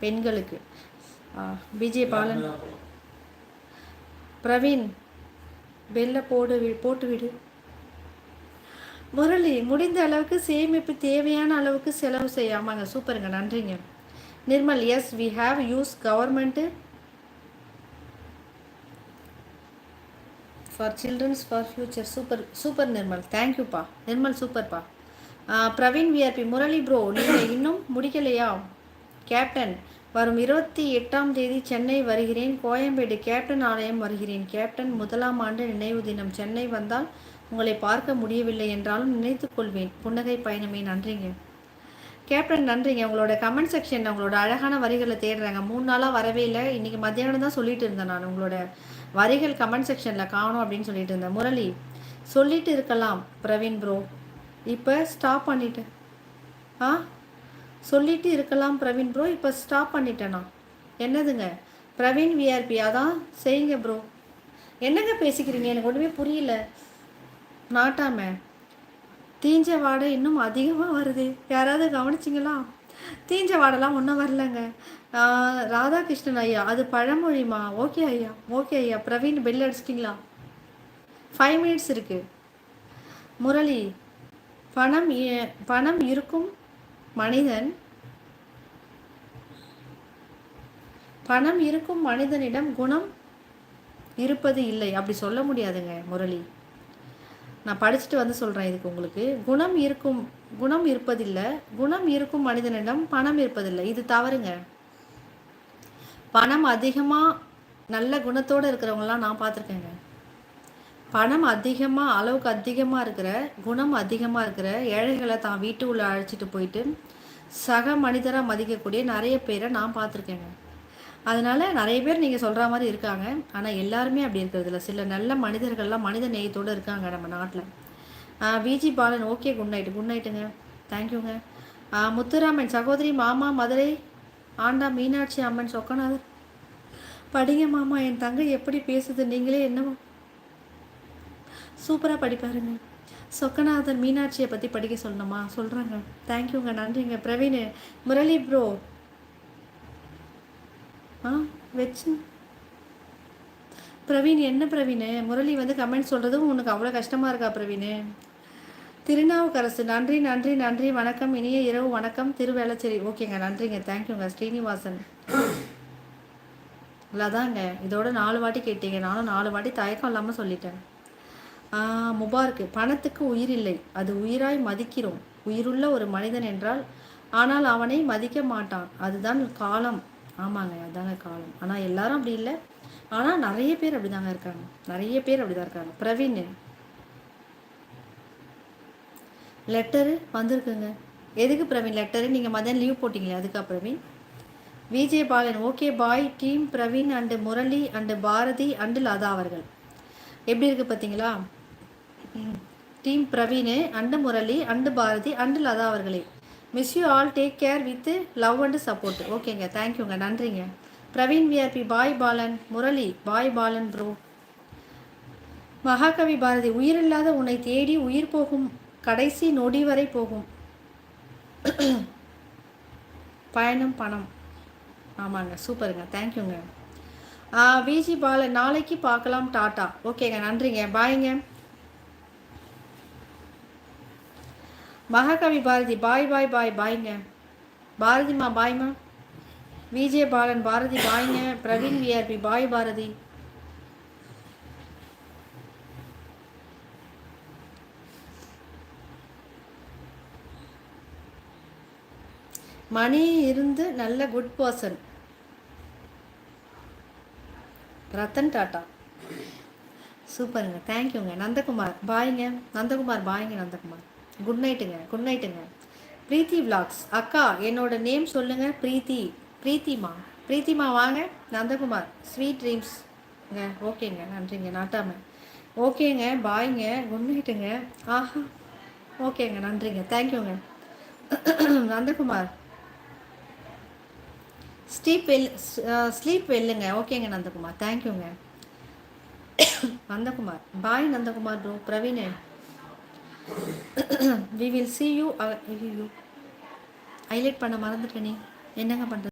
பெண்களுக்கு. பிஜே பாலன். பிரவீன் பெல்ல போடு வி- போட்டு விடு. முரளி முடிந்த அளவுக்கு சேமிப்பு தேவையான அளவுக்கு செலவு செய்யாமாங்க சூப்பருங்க நன்றிங்க. Nirmal yes we have use government for childrens for future super super Nirmal தேங்க்யூப்பா நிர்மல் சூப்பர்ப்பா பிரவீன் விஆர்பி முரளி ப்ரோ நீங்கள் இன்னும் முடிக்கலையா? கேப்டன் வரும் இருபத்தி எட்டாம் தேதி சென்னை வருகிறேன். கோயம்பேடு கேப்டன் ஆலயம் வருகிறேன். கேப்டன் முதலாம் ஆண்டு நினைவு தினம். சென்னை வந்தால் உங்களை பார்க்க முடியவில்லை என்றாலும் நினைத்து கொள்வேன். புன்னகை பயணமே. நன்றிங்க. கேப்டன் நன்றிங்க. உங்களோட கமெண்ட் செக்ஷன் உங்களோட அழகான வரிகளை தேடுறாங்க. மூணு நாளாக வரவே இல்லை. இன்றைக்கி மத்தியானம் தான் சொல்லிட்டு இருந்தேன் நான். உங்களோட வரிகள் கமெண்ட் செக்ஷனில் காணும் அப்படின்னு சொல்லிட்டு இருந்தேன். முரளி சொல்லிட்டு இருக்கலாம். பிரவீன் ப்ரோ இப்போ ஸ்டாப் பண்ணிட்டேன் ஆ? சொல்லிட்டு இருக்கலாம் பிரவீன் ப்ரோ இப்போ ஸ்டாப் பண்ணிட்டேனா? என்னதுங்க? பிரவீன் விஆர்பி அதான் செய்யுங்க ப்ரோ என்னங்க பேசிக்கிறீங்க? எனக்கு ஒன்றுமே புரியல. நாட்டாம. தீஞ்ச வாடை இன்னும் அதிகமாக வருது. யாராவது கவனிச்சிங்களா? தீஞ்ச வாடெல்லாம் ஒன்றும் வரலங்க. ராதாகிருஷ்ணன் ஐயா அது பழமொழிமா? ஓகே ஐயா. ஓகே ஐயா. பிரவீன் பெல் அடிச்சிட்டிங்களா? ஃபைவ் மினிட்ஸ் இருக்குது முரளி பணம் பணம் இருக்கும் மனிதன். பணம் இருக்கும் மனிதனிடம் குணம் இருப்பது இல்லை. அப்படி சொல்ல முடியாதுங்க முரளி. நான் படிச்சுட்டு வந்து சொல்கிறேன் இதுக்கு உங்களுக்கு. குணம் இருக்கும் குணம் இருப்பதில்லை. குணம் இருக்கும் மனிதனிடம் பணம் இருப்பதில்லை. இது தவறுங்க. பணம் அதிகமாக நல்ல குணத்தோடு இருக்கிறவங்களாம் நான் பார்த்துருக்கேங்க. பணம் அதிகமாக அளவுக்கு அதிகமாக இருக்கிற குணம் அதிகமாக இருக்கிற ஏழைகளை தான் வீட்டு உள்ள அழைச்சிட்டு போயிட்டு சக மனிதராக மதிக்கக்கூடிய நிறைய பேரை நான் பார்த்துருக்கேங்க. அதனால நிறைய பேர் நீங்கள் சொல்கிற மாதிரி இருக்காங்க. ஆனால் எல்லாருமே அப்படி இருக்கிறது சில நல்ல மனிதர்கள்லாம் மனித நேயத்தோடு இருக்காங்க நம்ம நாட்டில். Viji Balan okay good night good நைட்டுங்க தேங்க்யூங்க முத்துராமன் சகோதரி மாமா மதுரை ஆண்டா மீனாட்சி அம்மன் சொக்கநாதர். படிங்க மாமா என் தங்கை எப்படி பேசுது? நீங்களே என்னவோ. சூப்பராக படிப்பாருங்க. சொக்கநாதன் மீனாட்சியை பற்றி படிக்க சொல்லணுமா? சொல்கிறாங்க தேங்க்யூங்க நன்றிங்க. பிரவீன் முரளி ப்ரோ ஆ வச்சு. பிரவீன் என்ன பிரவீன்? முரளி வந்து கமெண்ட் சொல்கிறதும் உனக்கு அவ்வளோ கஷ்டமாக இருக்கா பிரவீன்? திருநாவுக்கரசு. நன்றி நன்றி நன்றி. வணக்கம். இனிய இரவு வணக்கம். திருவேளச்சேரி. ஓகேங்க. நன்றிங்க. தேங்க்யூங்க ஸ்ரீனிவாசன். அதாங்க இதோட நாலு வாட்டி கேட்டீங்க. நானும் நாலு வாட்டி தயக்கம் இல்லாமல் சொல்லிட்டேன். முபாருக்கு. பணத்துக்கு உயிர் இல்லை அது உயிராய் மதிக்கிறோம். உயிருள்ள ஒரு மனிதன் என்றால் ஆனால் அவனை மதிக்க மாட்டான். அதுதான் காலம். ஆமாங்க அதுதாங்க காலம். ஆனால் எல்லாரும் அப்படி இல்லை. ஆனால் நிறைய பேர் அப்படிதாங்க இருக்காங்க. நிறைய பேர் அப்படிதான் இருக்காங்க. பிரவீன். லெட்டரு வந்திருக்குங்க. எதுக்கு பிரவீன் லெட்டரு? நீங்கள் மதியம் லீவ் போட்டிங்களே அதுக்கா Praveen? Vijay Balan okay bye team Praveen and Murali and Bharathi and Latha அவர்கள். எப்படி இருக்கு பார்த்தீங்களா team Praveen and Murali and Bharathi and Latha அவர்களே. Miss you all take care with love and support ஓகேங்க தேங்க்யூங்க நன்றிங்க. Praveen VRP bye Balan Murali bye Balan bro Mahakavi Bharathi உயிரில்லாத உன்னை தேடி உயிர் போகும் கடைசி நொடி வரை போகும். பயணம் பணம். ஆமாங்க சூப்பருங்க தேங்க்யூங்க விஜி பாலன் நாளைக்கு பார்க்கலாம் டாட்டா. ஓகேங்க நன்றிங்க பாய்ங்க மகாகவி பாரதி பாய் பாய் பாய் பாய்ங்க. பாரதிமா பாய்மா விஜே பாலன் பாரதி பாய்ங்க. Praveen VRP bye Bharathi. மணி இருந்து நல்ல குட் பர்சன் ரத்தன் டாட்டா. சூப்பருங்க. தேங்க்யூங்க நந்தகுமார் பாய்ங்க. நந்தகுமார் பாய்ங்க நந்தகுமார். குட் நைட்டுங்க குட் நைட்டுங்க பிரீத்தி விலாக்ஸ் அக்கா என்னோட நேம் சொல்லுங்க பிரீத்தி பிரீத்திமா பிரீத்திமா வாங்க நந்தகுமார். ஸ்வீட் ட்ரீம்ஸ்ங்க ஓகேங்க நன்றிங்க நாட்டாம. ஓகேங்க பாய்ங்க குட் நைட்டுங்க ஆஹா. ஓகேங்க நன்றிங்க தேங்க்யூங்க நந்தகுமார். ஸ்லீப் வெல் ஸ்லீப் வெல்லுங்க. ஓகேங்க நந்தகுமார் தேங்க்யூங்க Nandakumar bye Nandakumar bro Praveen. We will see you you highlight பண்ண மறந்துட்டேனே. என்னங்க பண்ணுறது